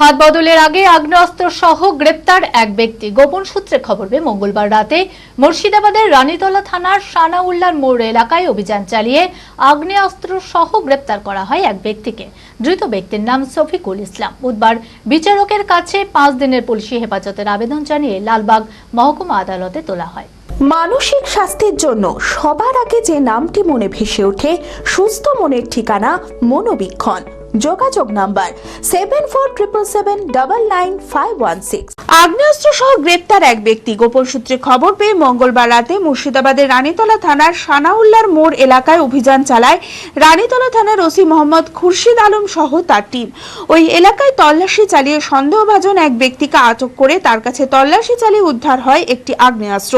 হাত বদলের আগে আগ্নেয়াস্ত্র সহ গ্রেপ্তার এক ব্যক্তি। গোপন সূত্রে খবর পেয়ে মঙ্গলবার রাতে মুর্শিদাবাদের রানীতলা থানার সানাউল্লার মোড় এলাকায় অভিযান চালিয়ে আগ্নেয়াস্ত্র সহ গ্রেপ্তার করা হয় এক ব্যক্তিকে। ধৃত ব্যক্তির নাম শফিকুল ইসলাম। বুধবার বিচারকের কাছে পাঁচ দিনের পুলিশি হেফাজতের আবেদন জানিয়ে লালবাগ মহকুমা আদালতে তোলা হয়। মানসিক স্বাস্থ্যের জন্য সবার আগে যে নামটি মনে ভেসে ওঠে, সুস্থ মনের ঠিকানা মনোবীক্ষণ। যোগাযোগ number seven four triple seven double nine five one six আগ্নেয়াস্ত্র সহ গ্রেপ্তার এক ব্যক্তি। গোপন সূত্রে খবর পেয়ে মঙ্গলবার রাতে মুর্শিদাবাদের রানীতলা থানার সানাউল্লার মোড় এলাকায় অভিযান চালায় রানীতলা থানার ওসি মোহাম্মদ খুরশিদ আলম সহ তার টিম। ওই এলাকায় তল্লাশি চালিয়ে সন্দেহভাজন এক ব্যক্তিকে আটক করে তার কাছে তল্লাশি চালিয়ে উদ্ধার হয় একটি আগ্নেয়াস্ত্র।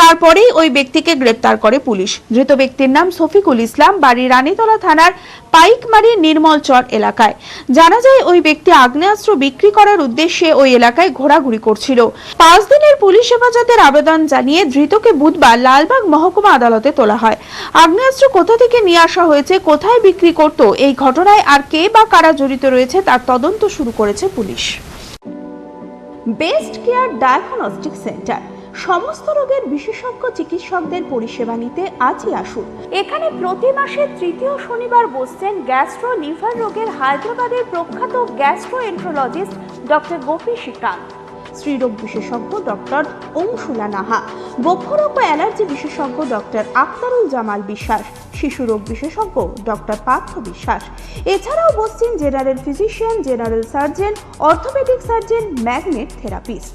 তারপরেই ওই ব্যক্তিকে গ্রেপ্তার করে পুলিশ। ধৃত ব্যক্তির নাম শফিকুল ইসলাম। বাড়ি রানীতলা থানার পাইকমারি নির্মলচর এলাকায়। জানা যায়, ওই ব্যক্তি আগ্নেয়াস্ত্র বিক্রি করার উদ্দেশ্যে ওই এলাকায় ঘোরাঘুরি করছিল। পাঁচ দিনের পুলিশ হেফাজতের আবেদন জানিয়ে ধৃতকে বুধবার লালবাগ মহকুমা আদালতে তোলা হয়। আগ্নেয়াস্ত্র কোথা থেকে নিয়ে আসা হয়েছে, কোথায় বিক্রি করত, এই ঘটনায় আর কে বা কারা জড়িত রয়েছে, তার তদন্ত শুরু করেছে police. Best care diagnostic centre. সমস্ত রোগের বিশেষজ্ঞ চিকিৎসকদের পরিষেবা নিতে আজই আসুন। এখানে প্রতি মাসে তৃতীয় শনিবার বসছেন গ্যাস্ট্রো লিভার রোগের হায়দ্রাবাদের প্রখ্যাত gastroenterologist doctor Gopi Srikanth. স্ত্রীরোগ বিশেষজ্ঞ ডক্টর অংশুলা নাহা, বক্ষরোগ ও অ্যালার্জি বিশেষজ্ঞ ডক্টর আক্তারুল জামাল বিশ্বাস, শিশু রোগ বিশেষজ্ঞ ডক্টর পার্থ বিশ্বাস। এছাড়াও বসছেন general physician, general surgeon, orthopaedic surgeon, magnet therapist.